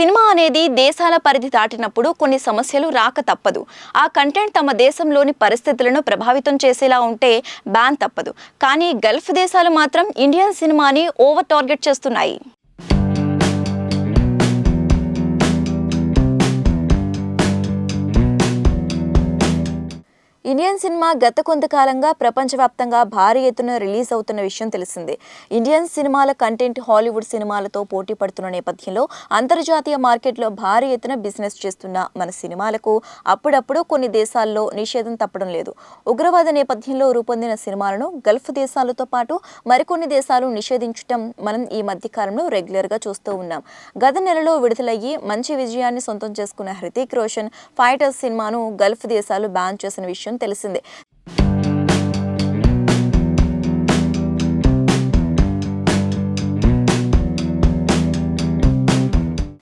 Cinema అనేది దేశాల పరిధి దాటినప్పుడు కొన్ని సమస్యలు రాక తప్పదు. ఆ కంటెంట్ తమ దేశంలోని పరిస్థితులను ప్రభావితం చేసేలా ఉంటే బ్యాన్ తప్పదు. కానీ గల్ఫ్ దేశాలు మాత్రం ఇండియన్ సినిమాని ఓవర్ టార్గెట్ చేస్తున్నాయి. ఇండియన్ సినిమా గత కొంతకాలంగా ప్రపంచవ్యాప్తంగా భారీ ఎత్తున రిలీజ్ అవుతున్న విషయం తెలిసిందే. ఇండియన్ సినిమాల కంటెంట్ హాలీవుడ్ సినిమాలతో పోటీ పడుతున్న నేపథ్యంలో అంతర్జాతీయ మార్కెట్లో భారీ ఎత్తున బిజినెస్ చేస్తున్న మన సినిమాలకు అప్పుడప్పుడు కొన్ని దేశాల్లో నిషేధం తప్పడం లేదు. ఉగ్రవాద నేపథ్యంలో రూపొందిన సినిమాలను గల్ఫ్ దేశాలతో పాటు మరికొన్ని దేశాలు నిషేధించడం మనం ఈ మధ్య కాలంలో రెగ్యులర్గా చూస్తూ ఉన్నాం. గత నెలలో విడుదలయ్యి మంచి విజయాన్ని సొంతం చేసుకున్న హృతిక్ రోషన్ ఫైటర్స్ సినిమాను గల్ఫ్ దేశాలు బ్యాన్ చేసిన విషయం తెలిసిందే.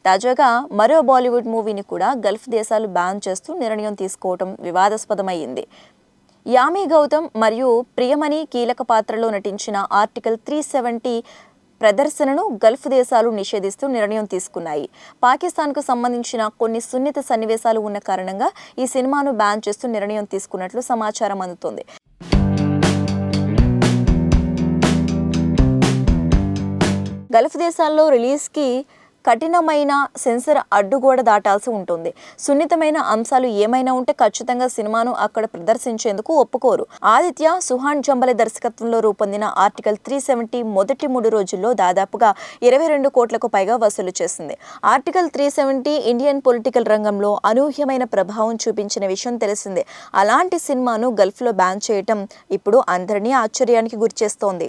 తాజాగా మరో బాలీవుడ్ మూవీని కూడా గల్ఫ్ దేశాలు బ్యాన్ చేస్తూ నిర్ణయం తీసుకోవటం వివాదాస్పదమైంది యామి గౌతమ్ మరియు ప్రియమణి కీలక పాత్రలో నటించిన ఆర్టికల్ త్రీ సెవెంటీ ప్రదర్శనను గల్ఫ్ దేశాలు నిషేధిస్తూ నిర్ణయం తీసుకున్నాయి. పాకిస్తాన్కు సంబంధించిన కొన్ని సున్నిత సన్నివేశాలు ఉన్న కారణంగా ఈ సినిమాను బ్యాన్ చేస్తూ నిర్ణయం తీసుకున్నట్లు సమాచారం అందుతోంది. గల్ఫ్ దేశాల్లో రిలీజ్కి కఠినమైన సెన్సర్ అడ్డుగోడ దాటాల్సి ఉంటుంది. సున్నితమైన అంశాలు ఏమైనా ఉంటే ఖచ్చితంగా సినిమాను అక్కడ ప్రదర్శించేందుకు ఒప్పుకోరు. ఆదిత్య సుహాన్ జంబలే దర్శకత్వంలో రూపొందిన ఆర్టికల్ త్రీ సెవెంటీ మొదటి మూడు రోజుల్లో దాదాపుగా ఇరవై రెండు కోట్లకు పైగా వసూలు చేసింది. Article three seventy Indian political రంగంలో అనూహ్యమైన ప్రభావం చూపించిన విషయం తెలిసిందే. అలాంటి సినిమాను గల్ఫ్లో బ్యాన్ చేయటం ఇప్పుడు అందరినీ ఆశ్చర్యానికి గురిచేస్తోంది.